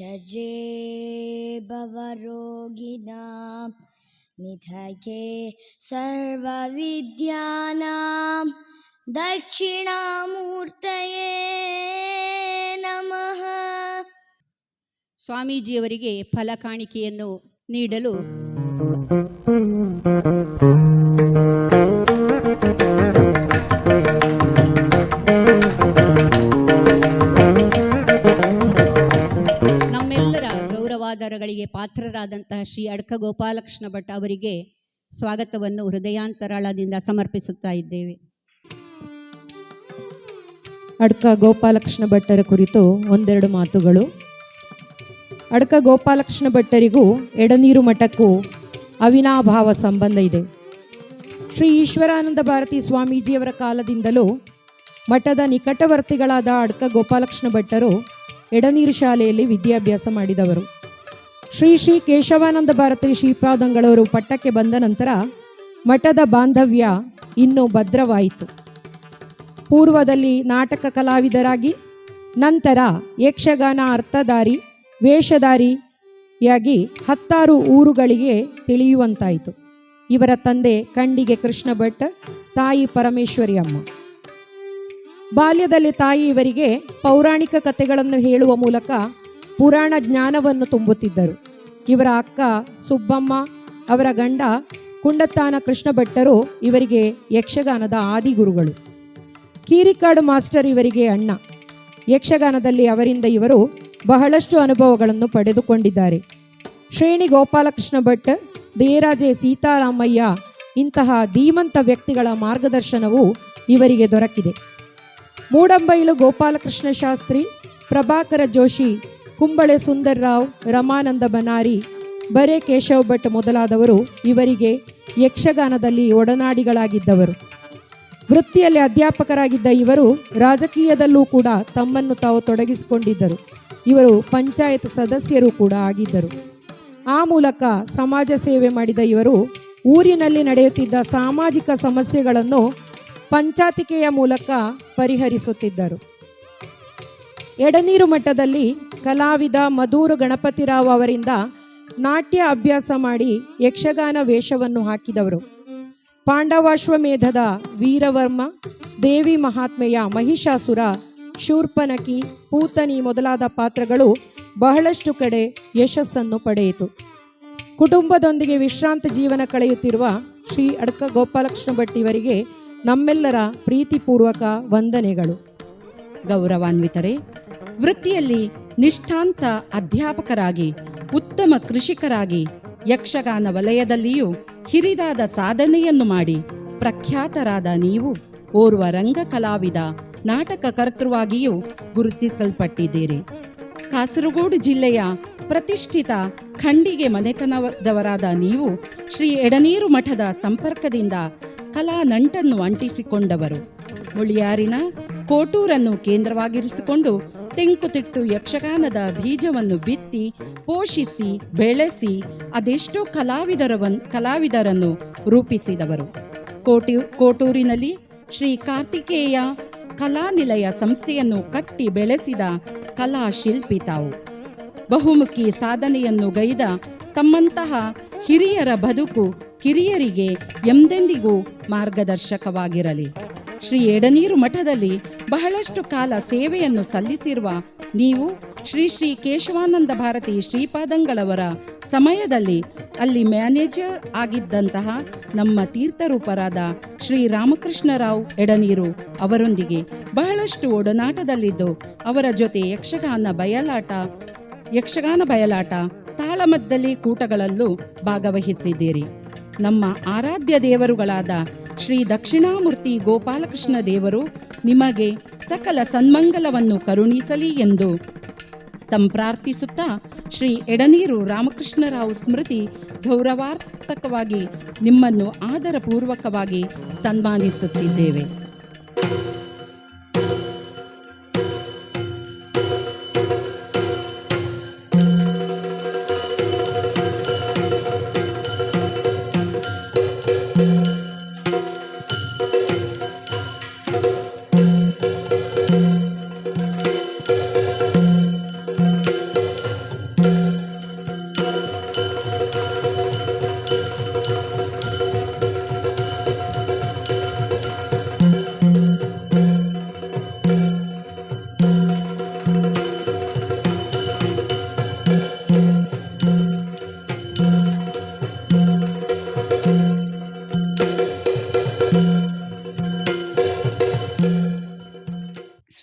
विषजे भवरोगिणां निधये सर्वविद्यानां दक्षिणामूर्तये नमः ಸ್ವಾಮೀಜಿಯವರಿಗೆ ಫಲ ಕಾಣಿಕೆಯನ್ನು ನೀಡಲು ಪಾತ್ರರಾದಂತಹ ಶ್ರೀ ಅಡ್ಕ ಗೋಪಾಲಕೃಷ್ಣ ಭಟ್ ಅವರಿಗೆ ಸ್ವಾಗತವನ್ನು ಹೃದಯಾಂತರಾಳದಿಂದ ಸಮರ್ಪಿಸುತ್ತಾ ಇದ್ದೇವೆ. ಅಡ್ಕ ಗೋಪಾಲಕೃಷ್ಣ ಭಟ್ಟರ ಕುರಿತು ಒಂದೆರಡು ಮಾತುಗಳು. ಅಡ್ಕ ಗೋಪಾಲಕೃಷ್ಣ ಭಟ್ಟರಿಗೂ ಎಡನೀರು ಮಠಕ್ಕೂ ಅವಿನಾಭಾವ ಸಂಬಂಧ ಇದೆ. ಶ್ರೀ ಈಶ್ವರಾನಂದ ಭಾರತಿ ಸ್ವಾಮೀಜಿಯವರ ಕಾಲದಿಂದಲೂ ಮಠದ ನಿಕಟವರ್ತಿಗಳಾದ ಅಡ್ಕ ಗೋಪಾಲಕೃಷ್ಣ ಭಟ್ಟರು ಎಡನೀರು ಶಾಲೆಯಲ್ಲಿ ವಿದ್ಯಾಭ್ಯಾಸ ಮಾಡಿದವರು. ಶ್ರೀ ಶ್ರೀ ಕೇಶವಾನಂದ ಭಾರತಿ ಶ್ರೀಪಾದಂಗಳವರು ಪಟ್ಟಕ್ಕೆ ಬಂದ ನಂತರ ಮಠದ ಬಾಂಧವ್ಯ ಇನ್ನೂ ಭದ್ರವಾಯಿತು. ಪೂರ್ವದಲ್ಲಿ ನಾಟಕ ಕಲಾವಿದರಾಗಿ, ನಂತರ ಯಕ್ಷಗಾನ ಅರ್ಥಧಾರಿ, ವೇಷಧಾರಿಯಾಗಿ ಹತ್ತಾರು ಊರುಗಳಿಗೆ ತಿಳಿಯುವಂತಾಯಿತು. ಇವರ ತಂದೆ ಕಂಡಿಗೆ ಕೃಷ್ಣ ಭಟ್, ತಾಯಿ ಪರಮೇಶ್ವರಿ ಅಮ್ಮ. ಬಾಲ್ಯದಲ್ಲಿ ತಾಯಿ ಇವರಿಗೆ ಪೌರಾಣಿಕ ಕಥೆಗಳನ್ನು ಹೇಳುವ ಮೂಲಕ ಪುರಾಣ ಜ್ಞಾನವನ್ನು ತುಂಬುತ್ತಿದ್ದರು. ಇವರ ಅಕ್ಕ ಸುಬ್ಬಮ್ಮ, ಅವರ ಗಂಡ ಕುಂಡತ್ತಾನ ಕೃಷ್ಣ ಭಟ್ಟರು ಇವರಿಗೆ ಯಕ್ಷಗಾನದ ಆದಿಗುರುಗಳು ಕೀರಿಕಾಡು ಮಾಸ್ಟರ್ ಇವರಿಗೆ ಅಣ್ಣ. ಯಕ್ಷಗಾನದಲ್ಲಿ ಅವರಿಂದ ಇವರು ಬಹಳಷ್ಟು ಅನುಭವಗಳನ್ನು ಪಡೆದುಕೊಂಡಿದ್ದಾರೆ. ಶ್ರೇಣಿ ಗೋಪಾಲಕೃಷ್ಣ ಭಟ್ ದೇರಾಜೆ ಸೀತಾರಾಮಯ್ಯ ಇಂತಹ ಧೀಮಂತ ವ್ಯಕ್ತಿಗಳ ಮಾರ್ಗದರ್ಶನವು ಇವರಿಗೆ ದೊರಕಿದೆ. ಮೂಡಂಬೈಲು ಗೋಪಾಲಕೃಷ್ಣ ಶಾಸ್ತ್ರಿ, ಪ್ರಭಾಕರ ಜೋಶಿ ಕುಂಬಳೆ ಸುಂದರ್ರಾವ್ ರಮಾನಂದ ಬನಾರಿ, ಬರೆ ಕೇಶವ ಭಟ್ ಮೊದಲಾದವರು ಇವರಿಗೆ ಯಕ್ಷಗಾನದಲ್ಲಿ ಒಡನಾಡಿಗಳಾಗಿದ್ದವರು. ವೃತ್ತಿಯಲ್ಲಿ ಅಧ್ಯಾಪಕರಾಗಿದ್ದ ಇವರು ರಾಜಕೀಯದಲ್ಲೂ ಕೂಡ ತಮ್ಮನ್ನು ತಾವು ತೊಡಗಿಸಿಕೊಂಡಿದ್ದರು. ಇವರು ಪಂಚಾಯತ್ ಸದಸ್ಯರು ಕೂಡ ಆಗಿದ್ದರು. ಆ ಮೂಲಕ ಸಮಾಜ ಸೇವೆ ಮಾಡಿದ ಇವರು ಊರಿನಲ್ಲಿ ನಡೆಯುತ್ತಿದ್ದ ಸಾಮಾಜಿಕ ಸಮಸ್ಯೆಗಳನ್ನು ಪಂಚಾತಿಕೆಯ ಮೂಲಕ ಪರಿಹರಿಸುತ್ತಿದ್ದರು. ಎಡನೀರು ಮಟ್ಟದಲ್ಲಿ ಕಲಾವಿದ ಮಧೂರು ಗಣಪತಿರಾವ್ ಅವರಿಂದ ನಾಟ್ಯ ಅಭ್ಯಾಸ ಮಾಡಿ ಯಕ್ಷಗಾನ ವೇಷವನ್ನು ಹಾಕಿದವರು. ಪಾಂಡವಾಶ್ವಮೇಧದ ವೀರವರ್ಮ, ದೇವಿ ಮಹಾತ್ಮೆಯ ಮಹಿಷಾಸುರ, ಶೂರ್ಪನಕಿ, ಪೂತನಿ ಮೊದಲಾದ ಪಾತ್ರಗಳು ಬಹಳಷ್ಟು ಕಡೆ ಯಶಸ್ಸನ್ನು ಪಡೆಯಿತು. ಕುಟುಂಬದೊಂದಿಗೆ ವಿಶ್ರಾಂತ ಜೀವನ ಕಳೆಯುತ್ತಿರುವ ಶ್ರೀ ಅಡ್ಕ ಗೋಪಾಲಕೃಷ್ಣ ಭಟ್ಟಿಯವರಿಗೆ ನಮ್ಮೆಲ್ಲರ ಪ್ರೀತಿಪೂರ್ವಕ ವಂದನೆಗಳು. ಗೌರವಾನ್ವಿತರೆ ವೃತ್ತಿಯಲ್ಲಿ ನಿಷ್ಠಾಂತ ಅಧ್ಯಾಪಕರಾಗಿ, ಉತ್ತಮ ಕೃಷಿಕರಾಗಿ, ಯಕ್ಷಗಾನ ವಲಯದಲ್ಲಿಯೂ ಹಿರಿದಾದ ಸಾಧನೆಯನ್ನು ಮಾಡಿ ಪ್ರಖ್ಯಾತರಾದ ನೀವು ಓರ್ವ ರಂಗ ಕಲಾವಿದ ನಾಟಕಕರ್ತೃವಾಗಿಯೂ ಗುರುತಿಸಲ್ಪಟ್ಟಿದ್ದೀರಿ. ಕಾಸರಗೋಡು ಜಿಲ್ಲೆಯ ಪ್ರತಿಷ್ಠಿತ ಖಂಡಿಗೆ ಮನೆತನದವರಾದ ನೀವು ಶ್ರೀ ಎಡನೀರು ಮಠದ ಸಂಪರ್ಕದಿಂದ ಕಲಾ ನಂಟನ್ನು ಅಂಟಿಸಿಕೊಂಡವರು. ಮುಳಿಯಾರಿನ ಕೋಟೂರನ್ನು ಕೇಂದ್ರವಾಗಿರಿಸಿಕೊಂಡು ತೆಂಕುತಿಟ್ಟು ಯಕ್ಷಗಾನದ ಬೀಜವನ್ನು ಬಿತ್ತಿ, ಪೋಷಿಸಿ, ಬೆಳೆಸಿ, ಅದೆಷ್ಟೋ ಕಲಾವಿದರವನ್, ಕಲಾವಿದರನ್ನು ರೂಪಿಸಿದವರು. ಕೋಟಿ, ಕೋಟೂರಿನಲ್ಲಿ ಶ್ರೀ ಕಾರ್ತಿಕೇಯ ಕಲಾನಿಲಯ ಸಂಸ್ಥೆಯನ್ನು ಕಟ್ಟಿ ಬೆಳೆಸಿದ ಕಲಾ ಶಿಲ್ಪಿ ತಾವು. ಬಹುಮುಖಿ ಸಾಧನೆಯನ್ನು ಗೈದ ತಮ್ಮಂತಹ ಹಿರಿಯರ ಬದುಕು ಕಿರಿಯರಿಗೆ ಎಂದೆಂದಿಗೂ ಮಾರ್ಗದರ್ಶಕವಾಗಿರಲಿ. ಶ್ರೀ ಎಡನೀರು ಮಠದಲ್ಲಿ ಬಹಳಷ್ಟು ಕಾಲ ಸೇವೆಯನ್ನು ಸಲ್ಲಿಸಿರುವ ನೀವು ಶ್ರೀ ಶ್ರೀ ಕೇಶವಾನಂದ ಭಾರತಿ ಶ್ರೀಪಾದಂಗಳವರ ಸಮಯದಲ್ಲಿ ಅಲ್ಲಿ ಮ್ಯಾನೇಜರ್ ಆಗಿದ್ದಂತಹ ನಮ್ಮ ತೀರ್ಥರೂಪರಾದ ಶ್ರೀ ರಾಮಕೃಷ್ಣರಾವ್ ಎಡನೀರು ಅವರೊಂದಿಗೆ ಬಹಳಷ್ಟು ಒಡನಾಟದಲ್ಲಿದ್ದು ಅವರ ಜೊತೆ ಯಕ್ಷಗಾನ ಬಯಲಾಟ ಯಕ್ಷಗಾನ ಬಯಲಾಟ, ತಾಳಮದ್ದಲಿ ಕೂಟಗಳಲ್ಲೂ ಭಾಗವಹಿಸಿದ್ದೀರಿ. ನಮ್ಮ ಆರಾಧ್ಯ ದೇವರುಗಳಾದ ಶ್ರೀ ದಕ್ಷಿಣಾಮೂರ್ತಿ ಗೋಪಾಲಕೃಷ್ಣ ದೇವರು ನಿಮಗೆ ಸಕಲ ಸನ್ಮಂಗಲವನ್ನು ಕರುಣಿಸಲಿ ಎಂದು ಸಂಪ್ರಾರ್ಥಿಸುತ್ತಾ ಶ್ರೀ ಎಡನೀರು ರಾಮಕೃಷ್ಣರಾವ್ ಸ್ಮೃತಿ ಗೌರವಾರ್ಥಕವಾಗಿ ನಿಮ್ಮನ್ನು ಆದರಪೂರ್ವಕವಾಗಿ ಸನ್ಮಾನಿಸುತ್ತಿದ್ದೇವೆ.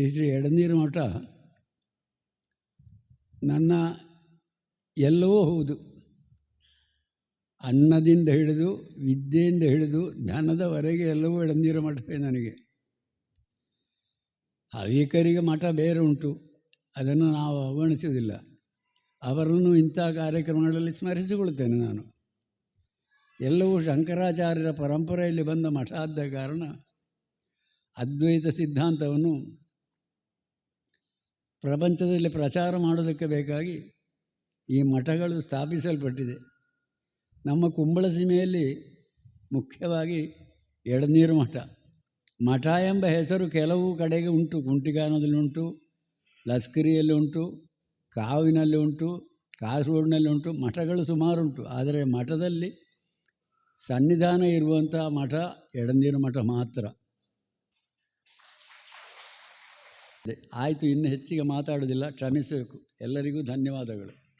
ಶ್ರೀ ಶ್ರೀ ಎಡನೀರು ಮಠ ನನ್ನ ಎಲ್ಲವೂ ಹೌದು. ಅನ್ನದಿಂದ ಹಿಡಿದು, ವಿದ್ಯೆಯಿಂದ ಹಿಡಿದು ಧನದವರೆಗೆ ಎಲ್ಲವೂ ಎಡನೀರು ಮಠವೇ ನನಗೆ. ಹವಿಕರಿಗೆ ಮಠ ಬೇರೆ ಉಂಟು. ಅದನ್ನು ನಾವು ಅವಗಣಿಸುವುದಿಲ್ಲ ಅವರನ್ನು ಇಂಥ ಕಾರ್ಯಕ್ರಮಗಳಲ್ಲಿ ಸ್ಮರಿಸಿಕೊಳ್ಳುತ್ತೇನೆ ನಾನು. ಎಲ್ಲವೂ ಶಂಕರಾಚಾರ್ಯರ ಪರಂಪರೆಯಲ್ಲಿ ಬಂದ ಮಠ ಆದ ಕಾರಣ ಅದ್ವೈತ ಸಿದ್ಧಾಂತವನ್ನು ಪ್ರಪಂಚದಲ್ಲಿ ಪ್ರಚಾರ ಮಾಡೋದಕ್ಕೆ ಬೇಕಾಗಿ ಈ ಮಠಗಳು ಸ್ಥಾಪಿಸಲ್ಪಟ್ಟಿದೆ. ನಮ್ಮ ಕುಂಬಳ ಸೀಮೆಯಲ್ಲಿ ಮುಖ್ಯವಾಗಿ ಎಡನೀರು ಮಠ. ಮಠ ಎಂಬ ಹೆಸರು ಕೆಲವು ಕಡೆಗೆ ಉಂಟು. ಕುಂಟಿಗಾನದಲ್ಲಿ ಉಂಟು, ಲಸ್ಕರಿಯಲ್ಲಿ ಉಂಟು, ಕಾವಿನಲ್ಲಿ ಉಂಟು, ಕಾಸರಗೋಡಿನಲ್ಲಿ ಉಂಟು, ಮಠಗಳು ಸುಮಾರುಂಟು ಆದರೆ ಮಠದಲ್ಲಿ ಸನ್ನಿಧಾನ ಇರುವಂಥ ಮಠ ಎಡನೀರು ಮಠ ಮಾತ್ರ. ಆಯಿತು, ಇನ್ನು ಹೆಚ್ಚಿಗೆ ಮಾತಾಡೋದಿಲ್ಲ ಕ್ಷಮಿಸಬೇಕು. ಎಲ್ಲರಿಗೂ ಧನ್ಯವಾದಗಳು.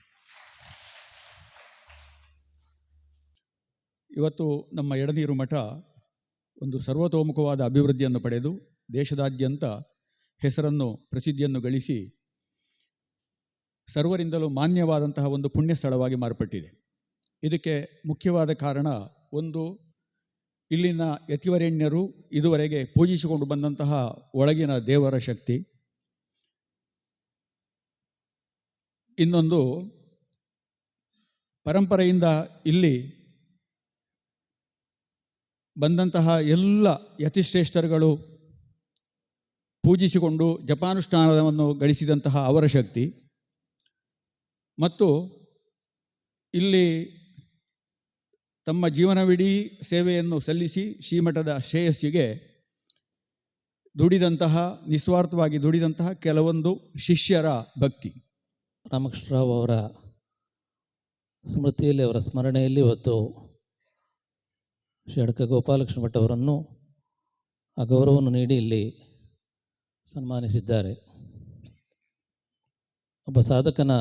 ಇವತ್ತು ನಮ್ಮ ಎಡನೀರು ಮಠ ಒಂದು ಸರ್ವತೋಮುಖವಾದ ಅಭಿವೃದ್ಧಿಯನ್ನು ಪಡೆದು, ದೇಶದಾದ್ಯಂತ ಹೆಸರನ್ನು, ಪ್ರಸಿದ್ಧಿಯನ್ನು ಗಳಿಸಿ, ಸರ್ವರಿಂದಲೂ ಮಾನ್ಯವಾದಂತಹ ಒಂದು ಪುಣ್ಯ ಸ್ಥಳವಾಗಿ ಮಾರ್ಪಟ್ಟಿದೆ. ಇದಕ್ಕೆ ಮುಖ್ಯವಾದ ಕಾರಣ ಒಂದು, ಇಲ್ಲಿನ ಯತಿವರೆಣ್ಯರು ಇದುವರೆಗೆ ಪೂಜಿಸಿಕೊಂಡು ಬಂದಂತಹ ಒಳಗಿನ ದೇವರ ಶಕ್ತಿ. ಇನ್ನೊಂದು ಪರಂಪರೆಯಿಂದ ಇಲ್ಲಿ ಬಂದಂತಹ ಎಲ್ಲ ಯತಿಶ್ರೇಷ್ಠರುಗಳು ಪೂಜಿಸಿಕೊಂಡು ಜಪಾನುಷ್ಠಾನವನ್ನು ಗಳಿಸಿದಂತಹ ಅವರ ಶಕ್ತಿ. ಮತ್ತು ಇಲ್ಲಿ ತಮ್ಮ ಜೀವನವಿಡೀ ಸೇವೆಯನ್ನು ಸಲ್ಲಿಸಿ ಶ್ರೀಮಠದ ಶ್ರೇಯಸ್ಸಿಗೆ ದುಡಿದಂತಹ ನಿಸ್ವಾರ್ಥವಾಗಿ ದುಡಿದಂತಹ ಕೆಲವೊಂದು ಶಿಷ್ಯರ ಭಕ್ತಿ. ರಾಮಕೃಷ್ಣರಾವ್ ಅವರ ಸ್ಮೃತಿಯಲ್ಲಿ, ಅವರ ಸ್ಮರಣೆಯಲ್ಲಿ ಇವತ್ತು ಶ್ರೀ ಅಡಕ ಗೋಪಾಲಕೃಷ್ಣ ಭಟ್ ಅವರನ್ನು ಆ ಗೌರವವನ್ನು ನೀಡಿ ಇಲ್ಲಿ ಸನ್ಮಾನಿಸಿದ್ದಾರೆ. ಒಬ್ಬ ಸಾಧಕನ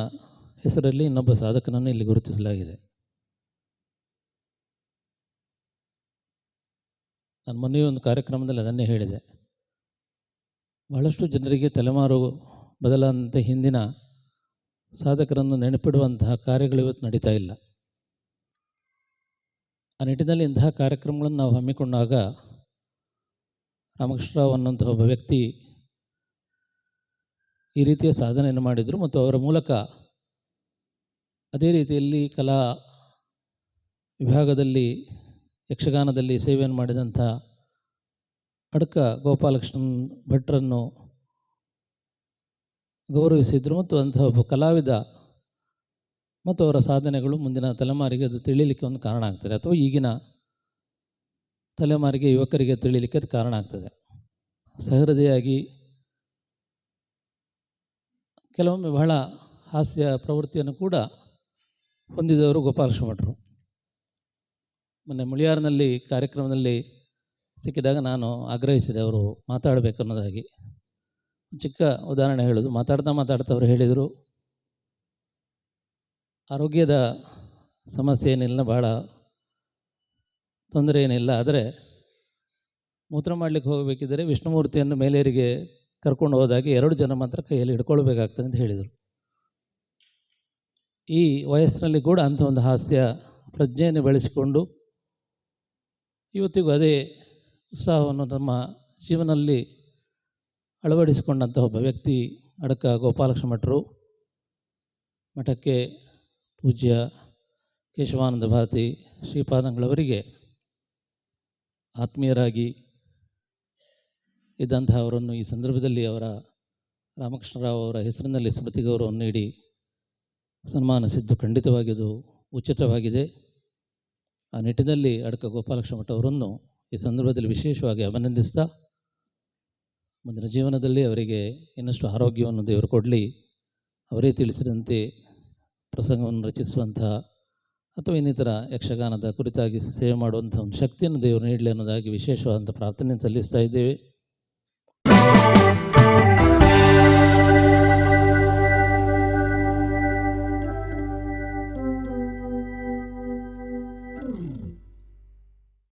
ಹೆಸರಲ್ಲಿ ಇನ್ನೊಬ್ಬ ಸಾಧಕನನ್ನು ಇಲ್ಲಿ ಗುರುತಿಸಲಾಗಿದೆ. ನಾನು ಮೊನ್ನೆ ಒಂದು ಕಾರ್ಯಕ್ರಮದಲ್ಲಿ ಅದನ್ನೇ ಹೇಳಿದೆ. ಬಹಳಷ್ಟು ಜನರಿಗೆ ತಲೆಮಾರು ಬದಲಾದಂತೆ ಹಿಂದಿನ ಸಾಧಕರನ್ನು ನೆನಪಿಡುವಂತಹ ಕಾರ್ಯಗಳು ಇವತ್ತು ನಡೀತಾ ಇಲ್ಲ. ಆ ನಿಟ್ಟಿನಲ್ಲಿ ಇಂತಹ ಕಾರ್ಯಕ್ರಮಗಳನ್ನು ನಾವು ಹಮ್ಮಿಕೊಂಡಾಗ ರಾಮಕೃಷ್ಣರಾವ್ ಅನ್ನುವಂಥ ಒಬ್ಬ ವ್ಯಕ್ತಿ ಈ ರೀತಿಯ ಸಾಧನೆಯನ್ನು ಮಾಡಿದರು ಮತ್ತು ಅವರ ಮೂಲಕ ಅದೇ ರೀತಿಯಲ್ಲಿ ಕಲಾ ವಿಭಾಗದಲ್ಲಿ ಯಕ್ಷಗಾನದಲ್ಲಿ ಸೇವೆಯನ್ನು ಮಾಡಿದಂಥ ಅಡ್ಕ ಗೋಪಾಲಕೃಷ್ಣನ್ ಭಟ್ರನ್ನು ಗೌರವಿಸಿದರು ಮತ್ತು ಅಂತಹ ಒಬ್ಬ ಕಲಾವಿದ ಮತ್ತು ಅವರ ಸಾಧನೆಗಳು ಮುಂದಿನ ತಲೆಮಾರಿಗೆ ಅದು ತಿಳಿಲಿಕ್ಕೆ ಒಂದು ಕಾರಣ ಆಗ್ತದೆ ಅಥವಾ ಈಗಿನ ತಲೆಮಾರಿಗೆ ಯುವಕರಿಗೆ ತಿಳಿಲಿಕ್ಕೆ ಅದು ಕಾರಣ ಆಗ್ತದೆ. ಸಹೃದಯಾಗಿ ಕೆಲವೊಮ್ಮೆ ಬಹಳ ಹಾಸ್ಯ ಪ್ರವೃತ್ತಿಯನ್ನು ಕೂಡ ಹೊಂದಿದವರು ಗೋಪಾಲಕೃಷ್ಣ ಭಟ್ರು ಮೊನ್ನೆ ಮುಳಿಯಾರ್ನಲ್ಲಿ ಕಾರ್ಯಕ್ರಮದಲ್ಲಿ ಸಿಕ್ಕಿದಾಗ ನಾನು ಆಗ್ರಹಿಸಿದೆ ಅವರು ಮಾತಾಡಬೇಕು ಅನ್ನೋದಾಗಿ. ಚಿಕ್ಕ ಉದಾಹರಣೆ ಹೇಳೋದು. ಮಾತಾಡ್ತಾ ಮಾತಾಡ್ತಾ ಅವರು ಹೇಳಿದರು, ಆರೋಗ್ಯದ ಸಮಸ್ಯೆ ಏನಿಲ್ಲ ಭಾಳ ತೊಂದರೆ ಏನಿಲ್ಲ, ಆದರೆ ಮೂತ್ರ ಮಾಡಲಿಕ್ಕೆ ಹೋಗಬೇಕಿದ್ದರೆ ವಿಷ್ಣುಮೂರ್ತಿಯನ್ನು ಮೇಲೇರಿಗೆ ಕರ್ಕೊಂಡು ಹೋದಾಗ ಎರಡು ಜನ ಮಾತ್ರ ಕೈಯಲ್ಲಿ ಹಿಡ್ಕೊಳ್ಬೇಕಾಗ್ತದೆ ಅಂತ ಹೇಳಿದರು. ಈ ವಯಸ್ಸಿನಲ್ಲಿ ಕೂಡ ಅಂಥ ಒಂದು ಹಾಸ್ಯ ಪ್ರಜ್ಞೆಯನ್ನು ಬೆಳೆಸಿಕೊಂಡು ಇವತ್ತಿಗೂ ಅದೇ ಉತ್ಸಾಹವನ್ನು ನಮ್ಮ ಜೀವನದಲ್ಲಿ ಅಳವಡಿಸಿಕೊಂಡಂಥ ಒಬ್ಬ ವ್ಯಕ್ತಿ ಅಡಕ ಗೋಪಾಲಕೃಷ್ಣ ಭಟ್ರು ಮಠಕ್ಕೆ ಪೂಜ್ಯ ಕೇಶವಾನಂದ ಭಾರತಿ ಶ್ರೀಪಾದಂಗಳವರಿಗೆ ಆತ್ಮೀಯರಾಗಿ ಇದ್ದಂತಹ ಅವರನ್ನು ಈ ಸಂದರ್ಭದಲ್ಲಿ ಅವರ ರಾಮಕೃಷ್ಣರಾವ್ ಅವರ ಹೆಸರಿನಲ್ಲಿ ಸ್ಮೃತಿ ಗೌರವವನ್ನು ನೀಡಿ ಸನ್ಮಾನಿಸಿದ್ದು ಖಂಡಿತವಾಗಿದ್ದು ಉಚಿತವಾಗಿದೆ. ಆ ನಿಟ್ಟಿನಲ್ಲಿ ಅಡಕ ಗೋಪಾಲಕೃಷ್ಣ ಮಠ ಅವರನ್ನು ಈ ಸಂದರ್ಭದಲ್ಲಿ ವಿಶೇಷವಾಗಿ ಅಭಿನಂದಿಸ್ತಾ ಮುಂದಿನ ಜೀವನದಲ್ಲಿ ಅವರಿಗೆ ಇನ್ನಷ್ಟು ಆರೋಗ್ಯವನ್ನು ದೇವರು ಕೊಡಲಿ. ಅವರೇ ತಿಳಿಸಿದಂತೆ ಪ್ರಸಂಗವನ್ನು ರಚಿಸುವಂತಹ ಅಥವಾ ಇನ್ನಿತರ ಯಕ್ಷಗಾನದ ಕುರಿತಾಗಿ ಸೇವೆ ಮಾಡುವಂಥ ಒಂದು ಶಕ್ತಿಯನ್ನು ದೇವರು ನೀಡಲಿ ಅನ್ನೋದಾಗಿ ವಿಶೇಷವಾದಂಥ ಪ್ರಾರ್ಥನೆ ಸಲ್ಲಿಸ್ತಾ ಇದ್ದೇವೆ.